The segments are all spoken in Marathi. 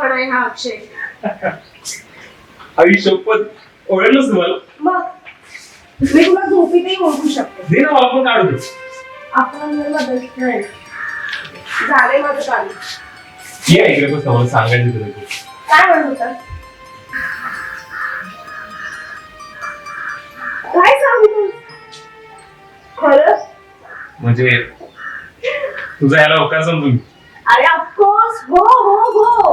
आहे हा अक्षय. आई शपथ ओळखलंच तुम्हाला मग मी तुला झोपीतही ओळखू शकते. दे ना मला पण काढू दे. आपण बेस्ट फ्रेंड झालंय माझं काम. ये इकडे बस मला सांगायचं तुला ते. काय म्हणत होता? काय सांगू तू? खरंच? म्हणजे तुझा याला होकार समजून अरे हो हो हो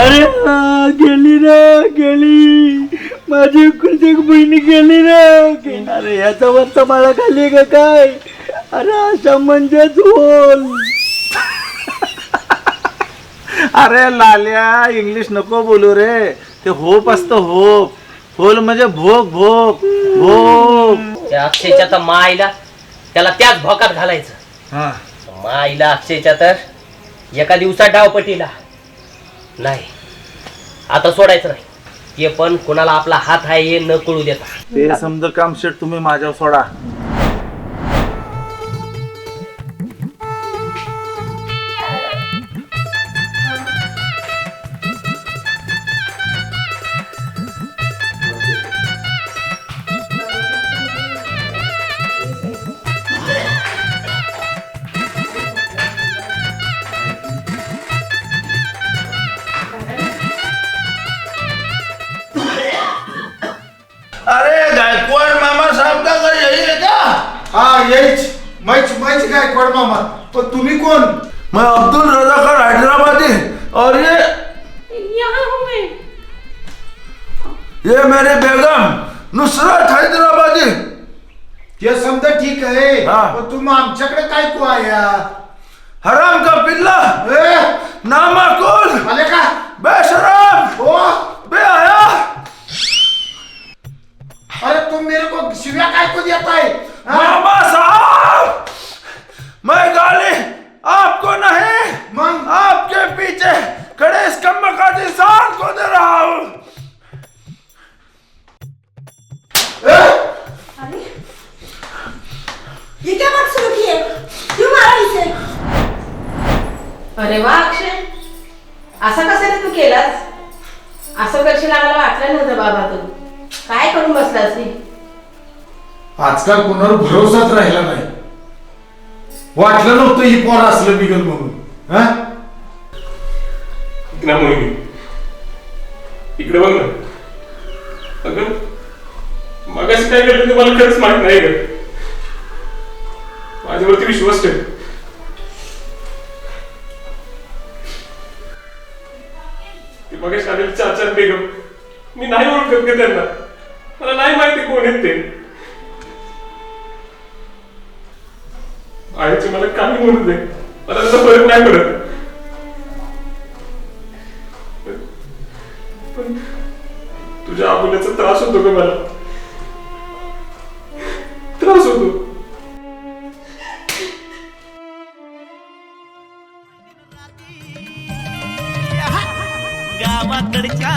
अरे हा, गेली रे गेली. माझी एक बहिणी गेली रे. गेली. अरे याचा वरचा मला खाली का काय? अरे अशा म्हणजेच होल अरे लाल्या इंग्लिश नको बोलू रे. ते होप असतं होप. होल म्हणजे भोग भोग भोग त्या अक्षयच्या तर माईला त्याला त्याच भोकात घालायचं. हा. माईला अक्षयच्या तर एका दिवसात डावपटीला नाही. आता सोडायचं नाही. ते पण कोणाला आपला हात आहे हे न कळू देता. ते समजा काम शेट तुम्ही माझ्यावर सोडा. हाँ यही मैच मैच गायकवाड मामा? तुम्ही कोण? मैं अब्दुल रजाकर हैदराबादी. और ये ये मेरी बेगम नुसरत हैदराबादी। हे समजा ठीक आहे हा. पण तुम्ही आमच्याकडे काय को आया हराम का पिल्ला? ए, नामाकुल। आले ये क्या बात शुरू की है क्यों मारा इसे अरे वा अक्षय. असं कसं रे तू केलास? असं करशील आम्हाला वाटलं नव्हतं बाबा तू? काय करून बसलास रे? आजकाल कोणावर भरोसाच राहिला नाही. वाटलं नव्हतं ही पोर असलं बिगल म्हणून. हा? ना मोहिनी इकडे बघ ना. अगं मगाशी काय केलं ते मला खरंच माहीत नाही ग. माझ्यावरती विश्वास ठेव. ती मगाशी आलेली चाचा बेगम मी नाही ओळखत का त्यांना. मला नाही माहिती कोण आहेत ते. आईचे मला काही म्हणू दे. मला त्याचा फरक नाही पडत. पण तुझ्या आबुल्याचा त्रास होतो का मला. त्रास होतो. गावाकडच्या